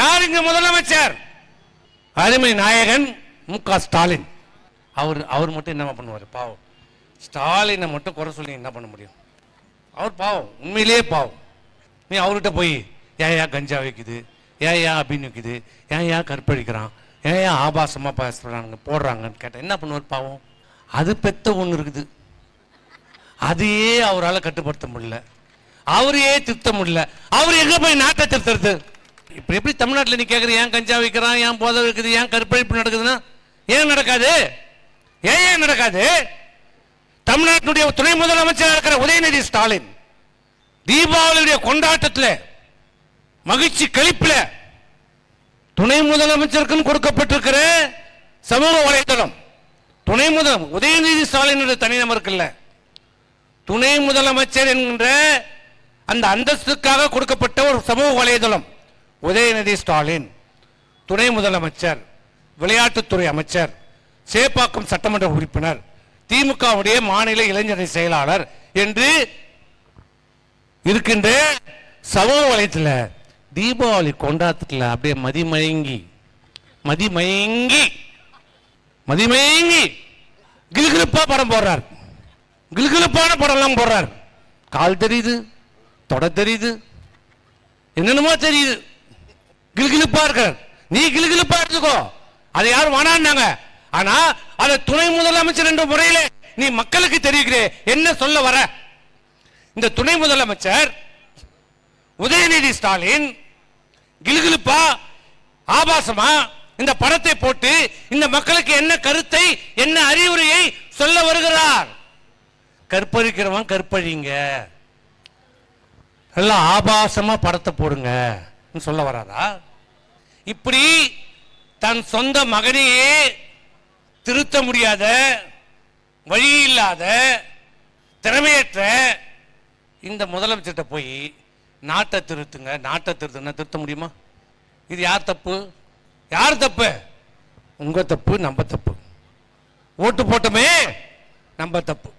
யார் இங்க முதலமைச்சர்? அருமை நாயகன் மு க ஸ்டாலின். அவர் அவர் மட்டும் என்ன பண்ணுவார்? பாவம். ஸ்டாலினை மட்டும் குறை சொல்லி என்ன பண்ண முடியும்? அவர் பாவம். உண்மையிலேயே பாவம். நீ அவர்கிட்ட போய் ஏன் ஏன் கஞ்சா வைக்குது? ஏன் ஏன் அபின் வைக்குது? ஏன் ஏன் கற்பழிக்கிறான்? ஏன் ஏன் ஆபாசமாக பேசுறாங்க போடுறாங்கன்னு கேட்டால் என்ன பண்ணுவார் பாவம்? அது பெத்த ஒன்று இருக்குது. அதையே அவரால் கட்டுப்படுத்த முடியல. அவரையே திருத்த முடியல. அவர் எங்கே போய் நாட்டை திருத்துறது? இப்ப எப்படி தமிழ்நாட்டில் நீ கேட்குற ஏன் கஞ்சா வைக்கிறான் ஏன் போதை வைக்குது ஏன் கற்பழிப்பு நடக்குதுன்னா ஏன் நடக்காது? ஏன் ஏன் நடக்காது? தமிழ்நாட்டினுடைய துணை முதலமைச்சராக இருக்கிற உதயநிதி ஸ்டாலின் தீபாவளியுடைய கொண்டாட்டத்தில் மகிழ்ச்சி கழிப்பில் துணை முதலமைச்சருக்குன்னு கொடுக்கப்பட்டிருக்கிற சமூக வலைதளம் துணை முதல் உதயநிதி ஸ்டாலின் தனிநபர் இருக்குல்ல துணை முதலமைச்சர் என்கின்ற அந்த அந்தஸ்துக்காக கொடுக்கப்பட்ட ஒரு சமூக வலைதளம். உதயநிதி ஸ்டாலின் துணை முதலமைச்சர் விளையாட்டுத்துறை அமைச்சர் சேப்பாக்கம் சட்டமன்ற உறுப்பினர் திமுகவுடைய மாநில இளைஞரணி செயலாளர் என்று இருக்கின்ற சமூக வலயத்தில் தீபாவளி கொண்டாட்டத்தில் அப்படியே மதிமயங்கி மதிமயங்கி மதிமயங்கி கிலுகிலுப்பா படம் போடுறார். கிலுகிலுப்பான படம்லாம் போடுறார். கால் தெரியுது தொட தெரியுது என்னென்னமோ தெரியுது. கிலுகிலுப்பா இருக்கார் நீ கிலுகிலுப்பா எடுத்துக்கோ. அதை யாரும் வேணான்னாங்க ஆனா அதை துணை முதலமைச்சர் என்ற முறையில நீ மக்களுக்கு தெரிவிக்கிறே. என்ன சொல்ல வர? இந்த துணை முதலமைச்சர் உதயநிதி ஸ்டாலின் கிலுகிலுப்பா ஆபாசமா இந்த படத்தை போட்டு இந்த மக்களுக்கு என்ன கருத்தை என்ன அறிவுரையை சொல்ல வருகிறார்? கற்பழிக்கிறவன் கற்பழிங்க. நல்லா ஆபாசமா படத்தை போடுங்க. சொல்ல வராதா? இப்படி தன் சொந்த மகனையே திருத்த முடியாத வழி இல்லாத திறமையற்ற இந்த முதலமைச்சர்கிட்ட போய் நாட்டை திருத்துங்க நாட்டை திருத்துங்க திருத்த முடியுமா? இது யார் தப்பு? யார் தப்பு? உங்கள் தப்பு நம்ம தப்பு. ஓட்டு போட்டோமே நம்ம தப்பு.